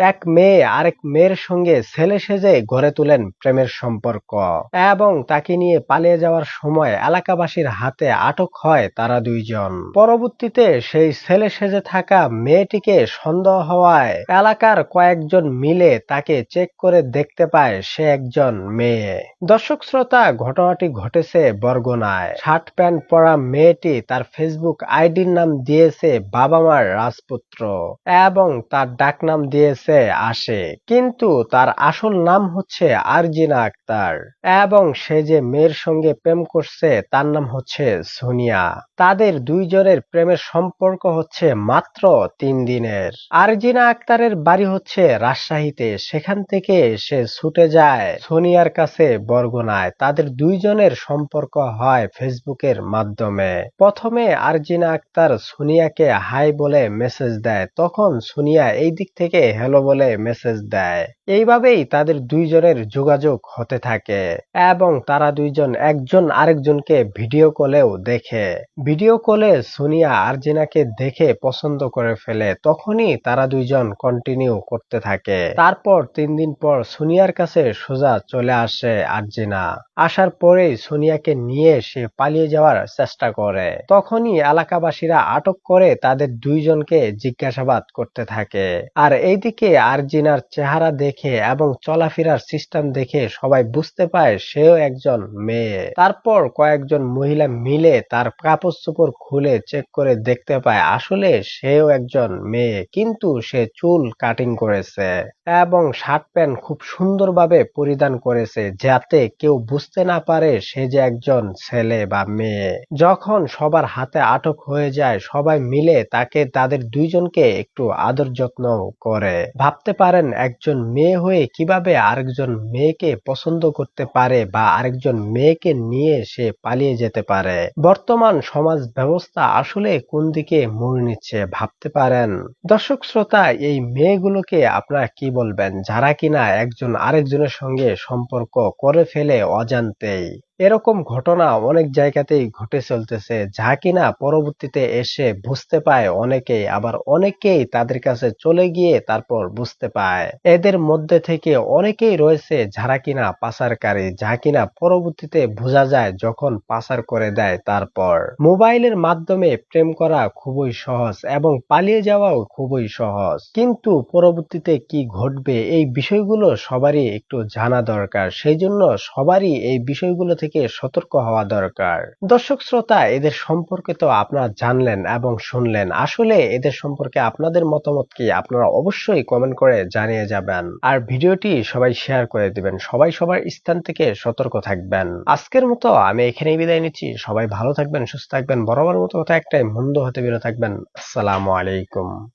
এক মেয়ে আরেক মেয়ের সঙ্গে ছেলে সেজে গড়ে তোলেন প্রেমের সম্পর্ক। এবং তাকে নিয়ে পালিয়ে যাওয়ার সময় এলাকাবাসীর হাতে আটক হয় তারা দুইজন। পরবর্তীতে সেই ছেলে সেজে থাকা মেয়েটিকে সন্দেহ হওয়ায় এলাকার কয়েকজন মিলে তাকে চেক করে দেখতে পায় সে একজন মেয়ে। দর্শক শ্রোতা, ঘটনাটি ঘটেছে বরগুনায়। শার্ট প্যান্ট পরা মেয়েটি তার ফেসবুক আইডির নাম দিয়েছে বাবা মার রাজপুত্র এবং তার ডাক নাম দিয়েছে আসে, কিন্তু তার আসল নাম হচ্ছে আরজিনা আক্তার এবং সে যে মেয়ের সঙ্গে প্রেম করছে তার নাম হচ্ছে সোনিয়া। তাদের দুইজনের প্রেমের সম্পর্ক হচ্ছে মাত্র তিন দিনের। আরজিনা আক্তারের বাড়ি হচ্ছে রাজশাহীতে, সেখান থেকে সে ছুটে যায় সোনিয়ার কাছে বরগুনায়। তাদের দুইজনের সম্পর্ক হয় ফেসবুকের মাধ্যমে। প্রথমে আরজিনা আক্তার সোনিয়াকে হাই বলে মেসেজ দেয়, তখন সোনিয়া এই দিক থেকে হ্যালো বলে মেসেজ দেয়। এইভাবেই তাদের দুইজনের যোগাযোগ হতে থাকে এবং তারা দুইজন একজন আরেকজনকে ভিডিও কলেও দেখে। ভিডিও কলে সোনিয়া আরজিনাকে দেখে পছন্দ করে ফেলে, তখনই তারা দুইজন কন্টিনিউ করতে থাকে। তারপর তিন দিন পর সোনিয়ার কাছে সোজা চলে আসে আরজিনা। আসার পরেই সোনিয়াকে নিয়ে সে পালিয়ে যাওয়ার চেষ্টা করে। তখনই এলাকাবাসীরা আটক করে তাদের দুইজনকে জিজ্ঞাসাবাদ করতে থাকে। আর এইদিকে আরজিনার চেহারা দেখে এবং চলাফেরার সিস্টেম দেখে সবাই বুঝতে পায় সেও একজন মেয়ে। তারপর কয়েকজন মহিলা মিলে তার কাপড় চোপড় খুলে চেক করে দেখতে পায়, আসলে সেও একজন মেয়ে, কিন্তু সে চুল কাটিং করেছে এবং শার্ট প্যান্ট খুব সুন্দরভাবে পরিধান করেছে যাতে কেউ বুঝতে না পারে সে যে একজন ছেলে বা মেয়ে। যখন সবার হাতে আটক হয়ে যায়, সবাই মিলে তাকে, তাদের দুইজনকে একটু আদর যত্ন করে। ভাবতে পারেন একজন মেয়ে হয়ে কীভাবে আরেকজন মেয়েকে পছন্দ করতে পারে বা আরেকজন মেয়েকে নিয়ে সে পালিয়ে যেতে পারে। বর্তমান সমাজ ব্যবস্থা আসলে কোন দিকে মোড় নিচ্ছে ভাবতে পারেন। দর্শক শ্রোতা, এই মেয়েগুলোকে আপনারা কি বলবেন? যারা কিনা একজন আরেকজনের সঙ্গে সম্পর্ক করে ফেলে অজান্তেই। এরকম ঘটনা অনেক জায়গাতেই ঘটে চলতেছে, যা কিনা পরবর্তীতে এসে বুঝতে পায় অনেকেই, আবার অনেকেই তাদের কাছে চলে গিয়ে তারপর বুঝতে পায়। এদের মধ্যে থেকে অনেকেই রয়েছে যারা কিনা পাচারকারী, যা কিনা পরবর্তীতে বোঝা যায় যখন পাচার করে দেয় তারপর। মোবাইলের মাধ্যমে প্রেম করা খুবই সহজ এবং পালিয়ে যাওয়াও খুবই সহজ। কিন্তু পরবর্তীতে কি ঘটবে এই বিষয়গুলো সবারই একটু জানা দরকার, সেই জন্য সবারই এই বিষয়গুলো থেকে সতর্ক হওয়া দরকার। দর্শক শ্রোতা, এদের সম্পর্কে তো আপনারা জানলেন এবং শুনলেন। আসলে এদের সম্পর্কে আপনাদের মতামত কি আপনারা অবশ্যই কমেন্ট করে জানিয়ে যাবেন। আর ভিডিওটি সবাই শেয়ার করে দিবেন। সবাই সবার স্থান থেকে সতর্ক থাকবেন। আজকের মতো আমি এখানেই বিদায় নিচ্ছি। সবাই ভালো থাকবেন, সুস্থ থাকবেন। বরাবর মতো কথা একটাই, মন্দ হতে বেরো থাকবেন। আসসালামু আলাইকুম।